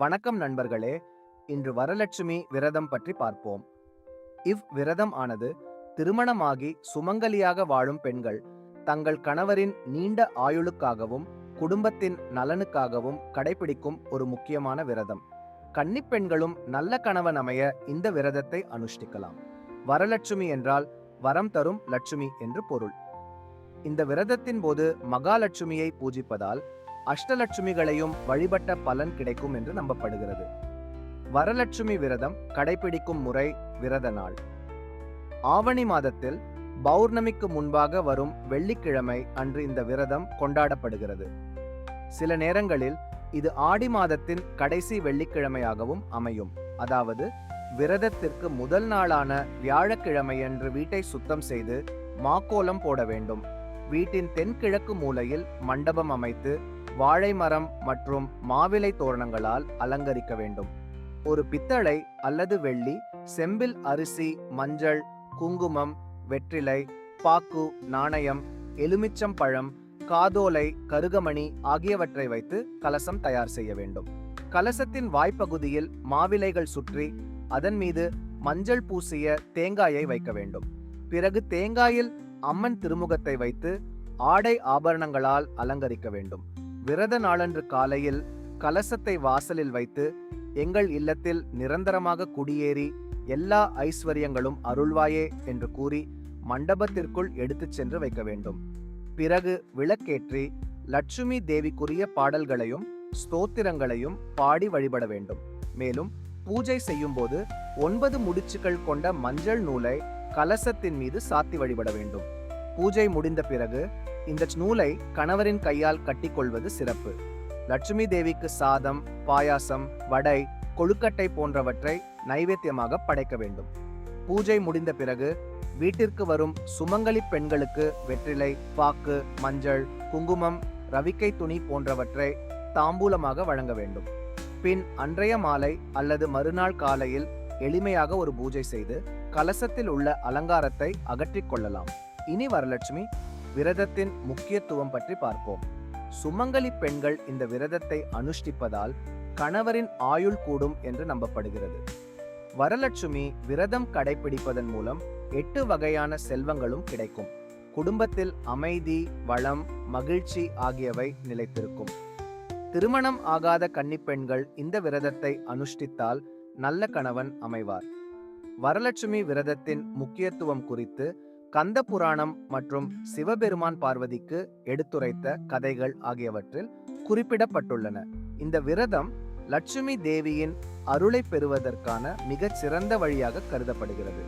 வணக்கம் நண்பர்களே. இன்று வரலட்சுமி விரதம் பற்றி பார்ப்போம். இவ் விரதம் ஆனது திருமணமாகி சுமங்கலியாக வாழும் பெண்கள் தங்கள் கணவரின் நீண்ட ஆயுளுக்காகவும் குடும்பத்தின் நலனுக்காகவும் கடைபிடிக்கும் ஒரு முக்கியமான விரதம். கன்னிப்பெண்களும் நல்ல கணவன் அமைய இந்த விரதத்தை அனுஷ்டிக்கலாம். வரலட்சுமி என்றால் வரம் தரும் லட்சுமி என்று பொருள். இந்த விரதத்தின் போது மகாலட்சுமியை பூஜிப்பதால் அஷ்டலட்சுமிகளையும் வழிபட்ட பலன் கிடைக்கும் என்று நம்பப்படுகிறது. வரலட்சுமி விரதம் கடைபிடிக்கும் முறை விரத நாள். ஆவணி மாதத்தில் பௌர்ணமிக்கு முன்பாக வரும் வெள்ளிக்கிழமை அன்று இந்த விரதம் கொண்டாடப்படுகிறது. சில நேரங்களில் இது ஆடி மாதத்தின் கடைசி வெள்ளிக்கிழமையாகவும் அமையும். அதாவது விரதத்திற்கு முதல் நாளான வியாழக்கிழமையன்று வீட்டை சுத்தம் செய்து மாக்கோலம் போட வேண்டும். வீட்டின் தென்கிழக்கு மூலையில் மண்டபம் அமைத்து வாழை மரம் மற்றும் மாவிலை தோரணங்களால் அலங்கரிக்க வேண்டும். ஒரு பித்தளை அல்லது வெள்ளி செம்பில் அரிசி மஞ்சள் குங்குமம் வெற்றிலை பாக்கு நாணயம் எலுமிச்சம் பழம் காதோலை கருகமணி ஆகியவற்றை வைத்து கலசம் தயார் செய்ய வேண்டும். கலசத்தின் வாய்ப்பகுதியில் மாவிலைகள் சுற்றி அதன் மீது மஞ்சள் பூசிய தேங்காயை வைக்க வேண்டும். பிறகு தேங்காயில் அம்மன் திருமுகத்தை வைத்து ஆடை ஆபரணங்களால் அலங்கரிக்க வேண்டும். விரத நாளன்று காலையில் கலசத்தை வாசலில் வைத்து எங்கள் இல்லத்தில் நிரந்தரமாக குடியேறி எல்லா ஐஸ்வர்யங்களும் அருள்வாயே என்று கூறி மண்டபத்திற்குள் எடுத்துச் சென்று வைக்க வேண்டும். பிறகு விளக்கேற்றி லட்சுமி தேவிக்குரிய பாடல்களையும் ஸ்தோத்திரங்களையும் பாடி வழிபட வேண்டும். மேலும் பூஜை செய்யும்போது ஒன்பது முடிச்சுகள் கொண்ட மஞ்சள் நூலை கலசத்தின் மீது சாத்தி வழிபட வேண்டும். பூஜை முடிந்த பிறகு இந்த நூலை கணவரின் கையால் கட்டிக்கொள்வது சிறப்பு. லட்சுமி தேவிக்கு சாதம் பாயாசம் வடை கொழுக்கட்டை போன்றவற்றை நைவேத்தியமாக படைக்க வேண்டும். பூஜை முடிந்த பிறகு வீட்டிற்கு வரும் சுமங்கலி பெண்களுக்கு வெற்றிலை பாக்கு மஞ்சள் குங்குமம் ரவிக்கை துணி போன்றவற்றை தாம்பூலமாக வழங்க வேண்டும். பின் அன்றைய மாலை அல்லது மறுநாள் காலையில் எளிமையாக ஒரு பூஜை செய்து கலசத்தில் உள்ள அலங்காரத்தை அகற்றிக் கொள்ளலாம். இனி வரலட்சுமி விரதத்தின் முக்கியத்துவம் பற்றி பார்ப்போம். சுமங்கலி பெண்கள் இந்த விரதத்தை அனுஷ்டிப்பதால் கணவரின் ஆயுள் கூடும் என்று நம்பப்படுகிறது. வரலட்சுமி விரதம் கடைபிடிப்பதன் மூலம் எட்டு வகையான செல்வங்களும் கிடைக்கும். குடும்பத்தில் அமைதி வளம் மகிழ்ச்சி ஆகியவை நிலைத்திருக்கும். திருமணம் ஆகாத கன்னிப்பெண்கள் இந்த விரதத்தை அனுஷ்டித்தால் நல்ல கணவன் அமைவார். வரலட்சுமி விரதத்தின் முக்கியத்துவம் குறித்து கந்த புராணம் மற்றும் சிவபெருமான் பார்வதிக்கு எடுத்துரைத்த கதைகள் ஆகியவற்றில் குறிப்பிடப்பட்டுள்ளன. இந்த விரதம் லட்சுமி தேவியின் அருளை பெறுவதற்கான மிகச் சிறந்த வழியாக கருதப்படுகிறது.